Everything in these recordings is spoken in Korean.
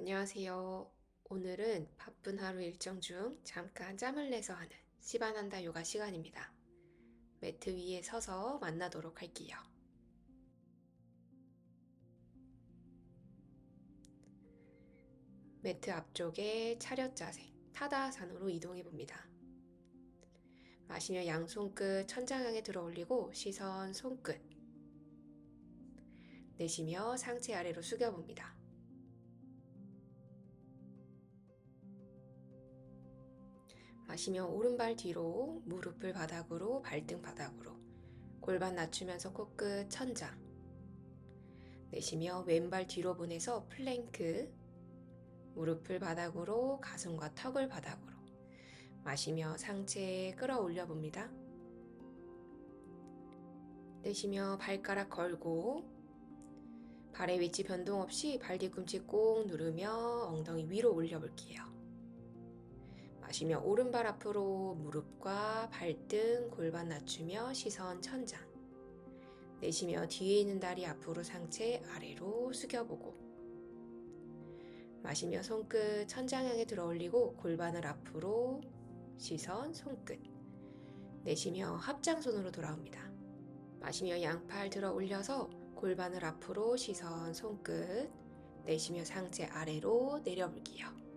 안녕하세요. 오늘은 바쁜 하루 일정 중 잠깐 짬을 내서 하는 시바난다 요가 시간입니다. 매트 위에 서서 만나도록 할게요. 매트 앞쪽에 차렷 자세, 타다산으로 이동해 봅니다. 마시며 양손끝 천장 향에 들어 올리고 시선 손끝. 내쉬며 상체 아래로 숙여 봅니다. 마시며 오른발 뒤로 무릎을 바닥으로 발등 바닥으로 골반 낮추면서 코끝 천장 내쉬며 왼발 뒤로 보내서 플랭크 무릎을 바닥으로 가슴과 턱을 바닥으로 마시며 상체 끌어올려 봅니다. 내쉬며 발가락 걸고 발의 위치 변동 없이 발 뒤꿈치 꼭 누르며 엉덩이 위로 올려 볼게요. 마시며 오른발 앞으로 무릎과 발등 골반 낮추며 시선 천장 내쉬며 뒤에 있는 다리 앞으로 상체 아래로 숙여보고 마시며 손끝 천장 향해 들어 올리고 골반을 앞으로 시선 손끝 내쉬며 합장손으로 돌아옵니다. 마시며 양팔 들어 올려서 골반을 앞으로 시선 손끝 내쉬며 상체 아래로 내려볼게요.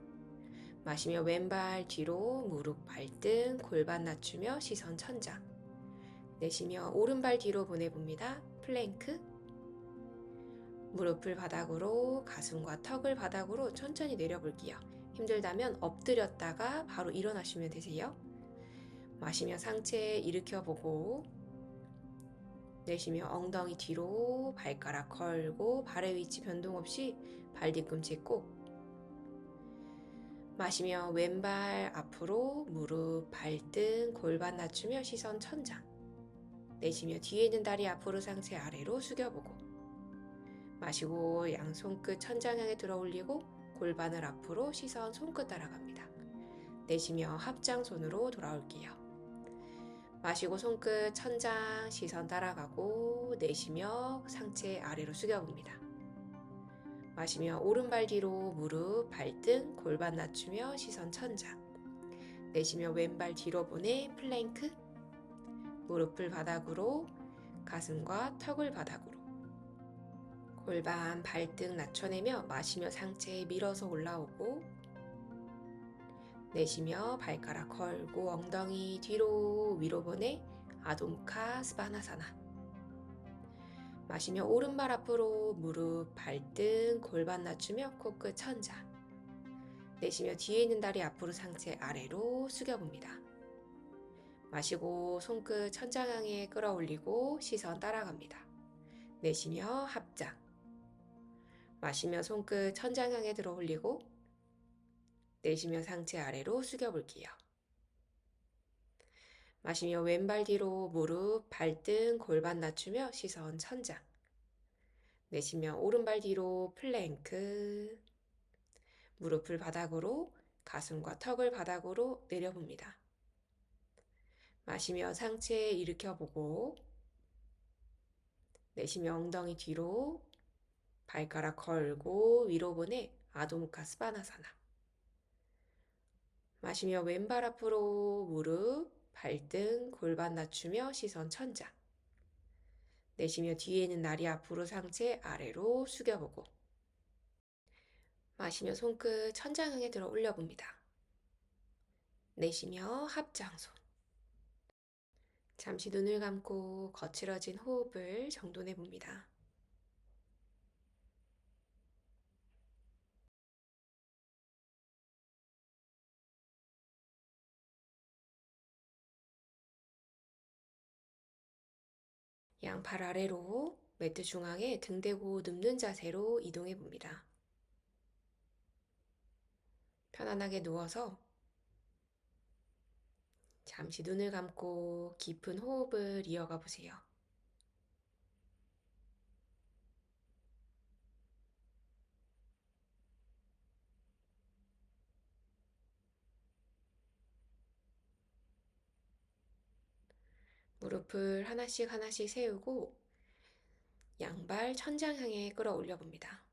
마시며 왼발 뒤로 무릎 발등 골반 낮추며 시선 천장 내쉬며 오른발 뒤로 보내봅니다. 플랭크 무릎을 바닥으로 가슴과 턱을 바닥으로 천천히 내려볼게요. 힘들다면 엎드렸다가 바로 일어나시면 되세요. 마시며 상체 일으켜보고 내쉬며 엉덩이 뒤로 발가락 걸고 발의 위치 변동 없이 발 뒤꿈치 꼭 마시며 왼발 앞으로 무릎, 발등, 골반 낮추며 시선 천장. 내쉬며 뒤에 있는 다리 앞으로 상체 아래로 숙여보고. 마시고 양손 끝 천장 향해 들어 올리고 골반을 앞으로 시선 손끝 따라갑니다. 내쉬며 합장 손으로 돌아올게요. 마시고 손끝 천장 시선 따라가고 내쉬며 상체 아래로 숙여봅니다. 마시며 오른발 뒤로 무릎, 발등, 골반 낮추며 시선 천장. 내쉬며 왼발 뒤로 보내 플랭크. 무릎을 바닥으로, 가슴과 턱을 바닥으로. 골반, 발등 낮춰내며 마시며 상체 밀어서 올라오고 내쉬며 발가락 걸고 엉덩이 뒤로 위로 보내 아돔카 스바나사나. 마시며 오른발 앞으로 무릎, 발등, 골반 낮추며 코끝 천장. 내쉬며 뒤에 있는 다리 앞으로 상체 아래로 숙여봅니다. 마시고 손끝 천장 향해 끌어올리고 시선 따라갑니다. 내쉬며 합장. 마시며 손끝 천장 향해 들어 올리고 내쉬며 상체 아래로 숙여볼게요. 마시며 왼발 뒤로 무릎, 발등, 골반 낮추며 시선 천장. 내쉬며 오른발 뒤로 플랭크. 무릎을 바닥으로, 가슴과 턱을 바닥으로 내려봅니다. 마시며 상체 일으켜보고, 내쉬며 엉덩이 뒤로, 발가락 걸고 위로 보내 아도무카 스바나사나. 마시며 왼발 앞으로 무릎, 발등, 골반 낮추며 시선 천장. 내쉬며 뒤에 있는 다리 앞으로 상체 아래로 숙여보고. 마시며 손끝 천장 향해 들어 올려봅니다. 내쉬며 합장손. 잠시 눈을 감고 거칠어진 호흡을 정돈해 봅니다. 양팔 아래로 매트 중앙에 등 대고 눕는 자세로 이동해 봅니다. 편안하게 누워서 잠시 눈을 감고 깊은 호흡을 이어가 보세요. 무릎을 하나씩 하나씩 세우고 양발 천장 향해 끌어올려 봅니다.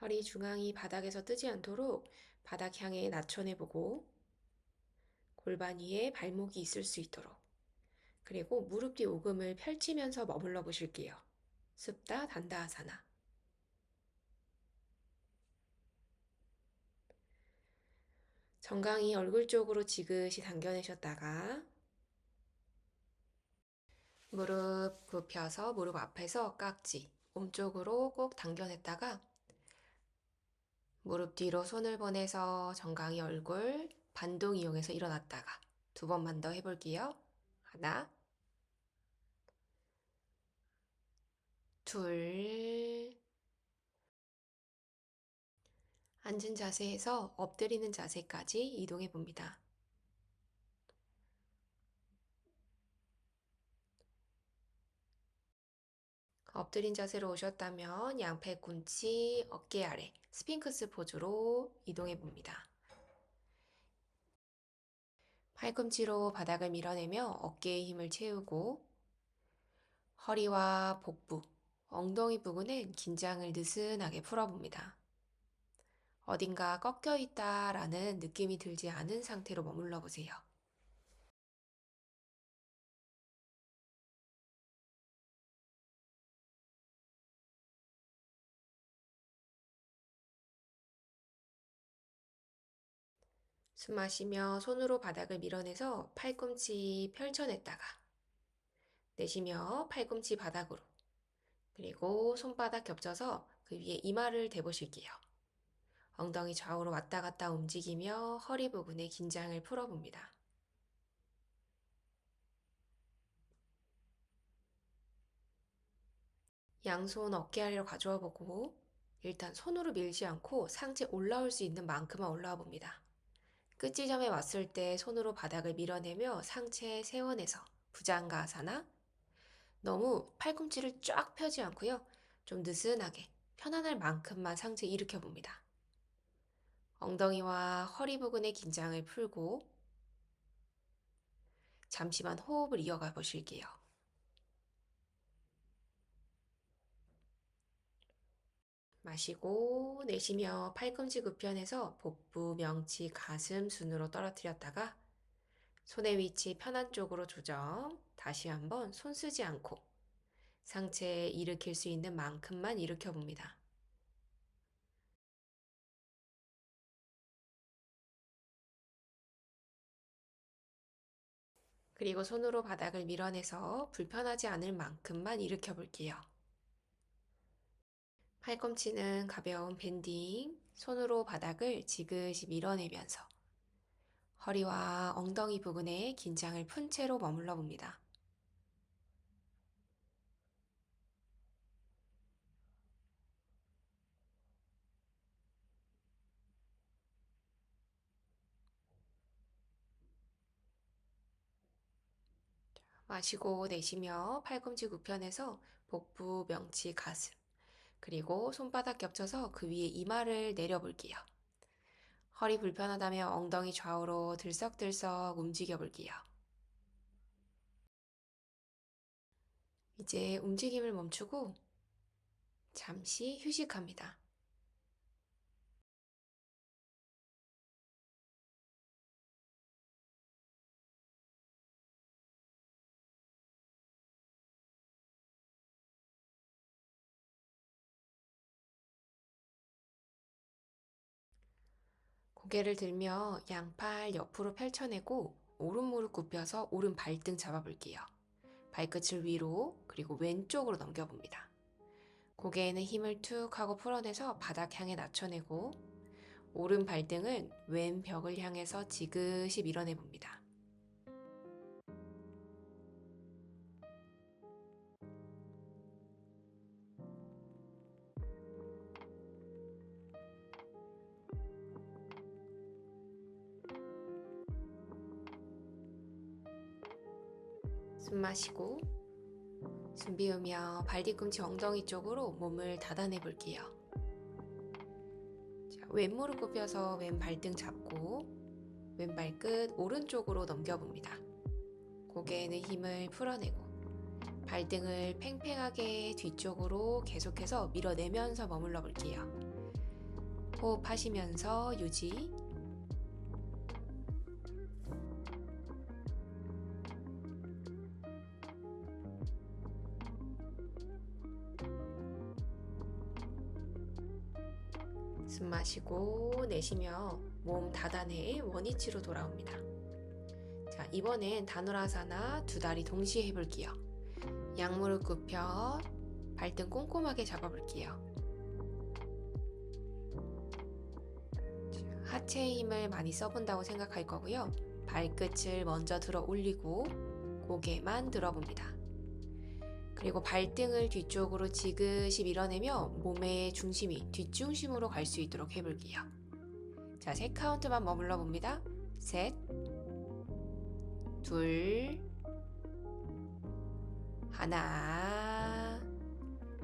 허리 중앙이 바닥에서 뜨지 않도록 바닥 향해 낮춰내 보고 골반 위에 발목이 있을 수 있도록 그리고 무릎 뒤 오금을 펼치면서 머물러 보실게요. 습다 단다아사나 정강이 얼굴 쪽으로 지그시 당겨내셨다가 무릎 굽혀서 무릎 앞에서 깍지 몸쪽으로 꼭 당겨냈다가 무릎 뒤로 손을 보내서 정강이 얼굴 반동 이용해서 일어났다가 두 번만 더 해볼게요. 하나, 둘, 앉은 자세에서 엎드리는 자세까지 이동해 봅니다. 엎드린 자세로 오셨다면 양팔 꿈치 어깨 아래 스핑크스 포즈로 이동해 봅니다. 팔꿈치로 바닥을 밀어내며 어깨에 힘을 채우고 허리와 복부, 엉덩이 부분은 긴장을 느슨하게 풀어봅니다. 어딘가 꺾여 있다 라는 느낌이 들지 않은 상태로 머물러 보세요. 숨 마시며 손으로 바닥을 밀어내서 팔꿈치 펼쳐냈다가 내쉬며 팔꿈치 바닥으로 그리고 손바닥 겹쳐서 그 위에 이마를 대보실게요. 엉덩이 좌우로 왔다 갔다 움직이며 허리 부분의 긴장을 풀어봅니다. 양손 어깨 아래로 가져와 보고 일단 손으로 밀지 않고 상체 올라올 수 있는 만큼만 올라와 봅니다. 끝지점에 왔을 때 손으로 바닥을 밀어내며 상체 세원에서 부장가사나 너무 팔꿈치를 쫙 펴지 않고요. 좀 느슨하게 편안할 만큼만 상체 일으켜 봅니다. 엉덩이와 허리 부근의 긴장을 풀고 잠시만 호흡을 이어가 보실게요. 마시고 내쉬며 팔꿈치 굽편에서 복부, 명치, 가슴 순으로 떨어뜨렸다가 손의 위치 편한 쪽으로 조정. 다시 한번 손 쓰지 않고 상체 일으킬 수 있는 만큼만 일으켜 봅니다. 그리고 손으로 바닥을 밀어내서 불편하지 않을 만큼만 일으켜 볼게요. 팔꿈치는 가벼운 밴딩, 손으로 바닥을 지그시 밀어내면서 허리와 엉덩이 부분에 긴장을 푼 채로 머물러 봅니다. 마시고 내쉬며 팔꿈치 굽편에서 복부, 명치, 가슴 그리고 손바닥 겹쳐서 그 위에 이마를 내려볼게요. 허리 불편하다면 엉덩이 좌우로 들썩들썩 움직여 볼게요. 이제 움직임을 멈추고 잠시 휴식합니다. 고개를 들며 양팔 옆으로 펼쳐내고 오른 무릎 굽혀서 오른 발등 잡아볼게요. 발끝을 위로 그리고 왼쪽으로 넘겨봅니다. 고개에는 힘을 툭 하고 풀어내서 바닥 향해 낮춰내고 오른 발등은 왼 벽을 향해서 지그시 밀어내봅니다. 숨 마시고 숨 비우며 발 뒤꿈치 엉덩이 쪽으로 몸을 닫아내 볼게요. 자, 왼 무릎 굽혀서 왼 발등 잡고 왼 발끝 오른쪽으로 넘겨봅니다. 고개에는 힘을 풀어내고 발등을 팽팽하게 뒤쪽으로 계속해서 밀어내면서 머물러 볼게요. 호흡하시면서 유지. 마시고 내쉬며 몸 다단에 원위치로 돌아옵니다. 자, 이번엔 다누라사나 두 다리 동시에 해볼게요. 양무릎 굽혀 발등 꼼꼼하게 잡아볼게요. 하체의 힘을 많이 써본다고 생각할 거고요. 발끝을 먼저 들어 올리고 고개만 들어봅니다. 그리고 발등을 뒤쪽으로 지그시 밀어내며 몸의 중심이 뒷중심으로 갈 수 있도록 해볼게요. 자, 세 카운트만 머물러 봅니다. 셋, 둘, 하나,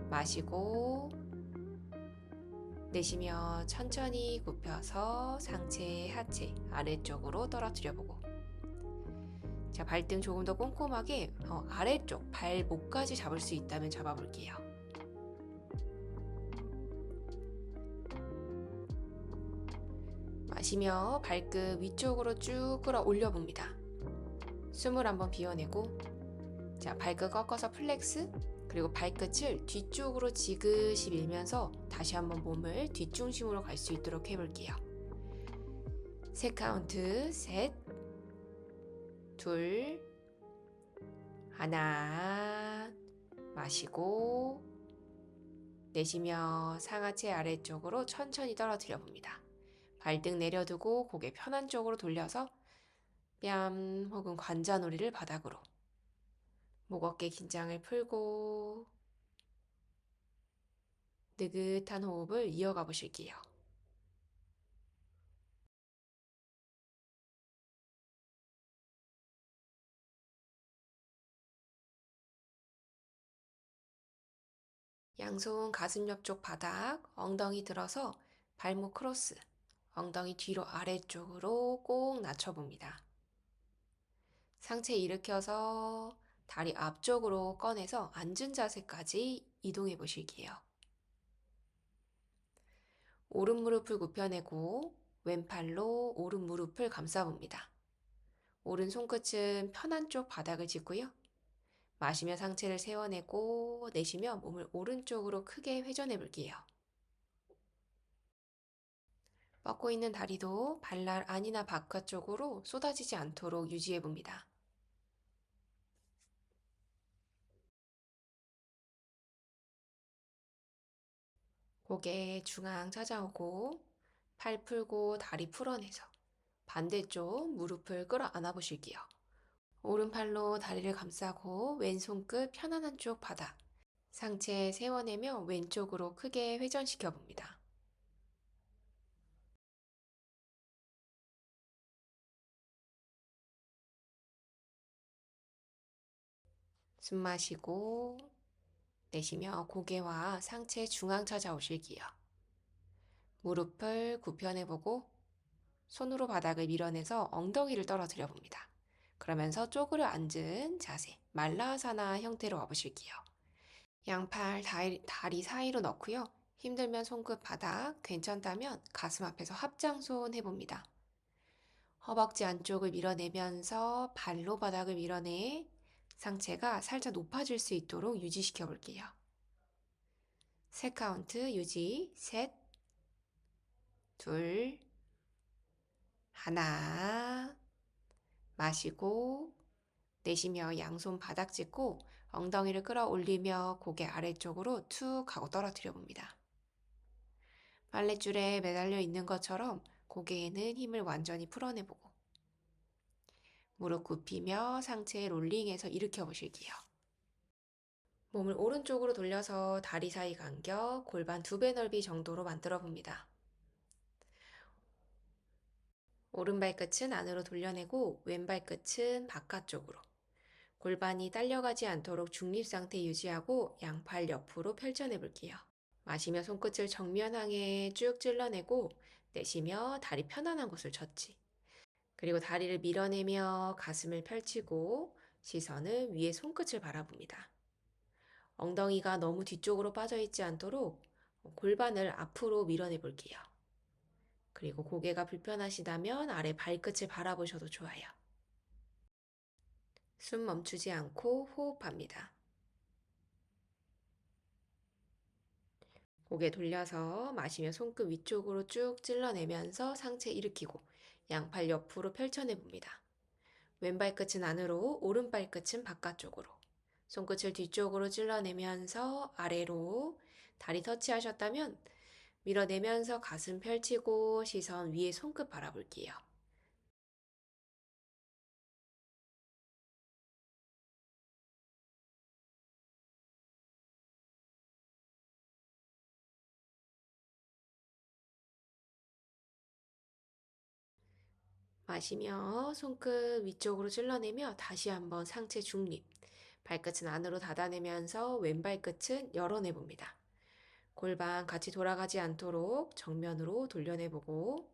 마시고, 내쉬며 천천히 굽혀서 상체, 하체 아래쪽으로 떨어뜨려 보고 자 발등 조금 더 꼼꼼하게 어, 아래쪽 발목까지 잡을 수 있다면 잡아볼게요. 마시며 발끝 위쪽으로 쭉 끌어 올려 봅니다. 숨을 한번 비워내고 자 발끝 꺾어서 플렉스 그리고 발끝을 뒤쪽으로 지그시 밀면서 다시 한번 몸을 뒷중심으로 갈 수 있도록 해볼게요. 세 카운트, 셋, 둘, 하나, 마시고, 내쉬며 상하체 아래쪽으로 천천히 떨어뜨려 봅니다. 발등 내려두고 고개 편한 쪽으로 돌려서 뺨 혹은 관자놀이를 바닥으로 목 어깨 긴장을 풀고 느긋한 호흡을 이어가 보실게요. 양손 가슴 옆쪽 바닥, 엉덩이 들어서 발목 크로스, 엉덩이 뒤로 아래쪽으로 꼭 낮춰봅니다. 상체 일으켜서 다리 앞쪽으로 꺼내서 앉은 자세까지 이동해 보실게요. 오른 무릎을 굽혀내고 왼팔로 오른 무릎을 감싸봅니다. 오른 손끝은 편한 쪽 바닥을 짚고요. 마시며 상체를 세워내고 내쉬며 몸을 오른쪽으로 크게 회전해 볼게요. 뻗고 있는 다리도 발날 안이나 바깥쪽으로 쏟아지지 않도록 유지해 봅니다. 고개 중앙 찾아오고 팔 풀고 다리 풀어내서 반대쪽 무릎을 끌어 안아 보실게요. 오른팔로 다리를 감싸고 왼손 끝 편안한 쪽 바닥 상체 세워내며 왼쪽으로 크게 회전시켜 봅니다. 숨 마시고 내쉬며 고개와 상체 중앙 찾아오실게요. 무릎을 굽혀내보고 손으로 바닥을 밀어내서 엉덩이를 떨어뜨려 봅니다. 그러면서 쪼그려 앉은 자세, 말라사나 형태로 와보실게요. 양팔 다리, 다리 사이로 넣고요. 힘들면 손끝 바닥, 괜찮다면 가슴 앞에서 합장손 해봅니다. 허벅지 안쪽을 밀어내면서 발로 바닥을 밀어내 상체가 살짝 높아질 수 있도록 유지시켜 볼게요. 세 카운트 유지. 셋, 둘, 하나. 마시고 내쉬며 양손 바닥 짚고 엉덩이를 끌어올리며 고개 아래쪽으로 툭 하고 떨어뜨려 봅니다. 빨랫줄에 매달려 있는 것처럼 고개에는 힘을 완전히 풀어내보고 무릎 굽히며 상체 롤링해서 일으켜 보실게요. 몸을 오른쪽으로 돌려서 다리 사이 간격 골반 두 배 넓이 정도로 만들어 봅니다. 오른발끝은 안으로 돌려내고 왼발끝은 바깥쪽으로. 골반이 딸려가지 않도록 중립 상태 유지하고 양팔 옆으로 펼쳐내 볼게요. 마시며 손끝을 정면 향해 쭉 찔러내고 내쉬며 다리 편안한 곳을 젖지. 그리고 다리를 밀어내며 가슴을 펼치고 시선은 위에 손끝을 바라봅니다. 엉덩이가 너무 뒤쪽으로 빠져 있지 않도록 골반을 앞으로 밀어내 볼게요. 그리고 고개가 불편하시다면 아래 발끝을 바라보셔도 좋아요. 숨 멈추지 않고 호흡합니다. 고개 돌려서 마시며 손끝 위쪽으로 쭉 찔러내면서 상체 일으키고 양팔 옆으로 펼쳐내 봅니다. 왼발 끝은 안으로, 오른발 끝은 바깥쪽으로. 손끝을 뒤쪽으로 찔러내면서 아래로 다리 터치하셨다면 밀어내면서 가슴 펼치고 시선 위에 손끝 바라볼게요. 마시며 손끝 위쪽으로 찔러내며 다시 한번 상체 중립. 발끝은 안으로 닫아내면서 왼발 끝은 열어내 봅니다. 골반 같이 돌아가지 않도록 정면으로 돌려내보고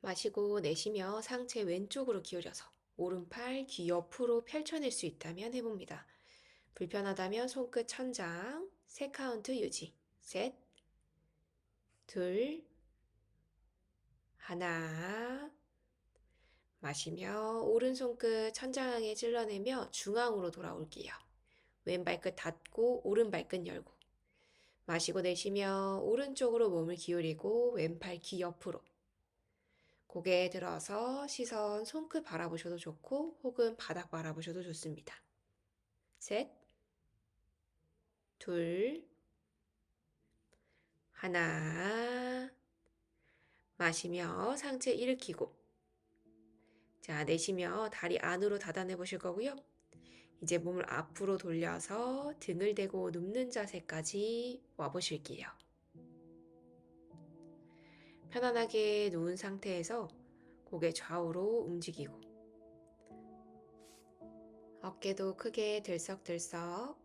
마시고 내쉬며 상체 왼쪽으로 기울여서 오른팔 귀 옆으로 펼쳐낼 수 있다면 해봅니다. 불편하다면 손끝 천장, 세 카운트 유지. 셋, 둘, 하나. 마시며 오른손끝 천장에 찔러내며 중앙으로 돌아올게요. 왼발끝 닫고 오른발끝 열고 마시고 내쉬며 오른쪽으로 몸을 기울이고 왼팔 귀 옆으로. 고개 들어서 시선 손끝 바라보셔도 좋고 혹은 바닥 바라보셔도 좋습니다. 셋, 둘, 하나. 마시며 상체 일으키고. 자, 내쉬며 다리 안으로 닫아내 보실 거고요. 이제 몸을 앞으로 돌려서 등을 대고 눕는 자세까지 와 보실게요. 편안하게 누운 상태에서 고개 좌우로 움직이고 어깨도 크게 들썩들썩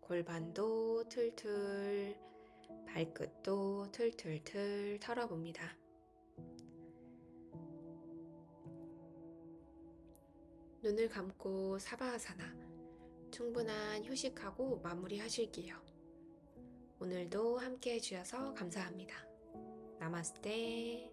골반도 툴툴 발끝도 툴툴툴 털어봅니다. 눈을 감고 사바아사나 충분한 휴식하고 마무리하실게요. 오늘도 함께 해주셔서 감사합니다. 나마스테.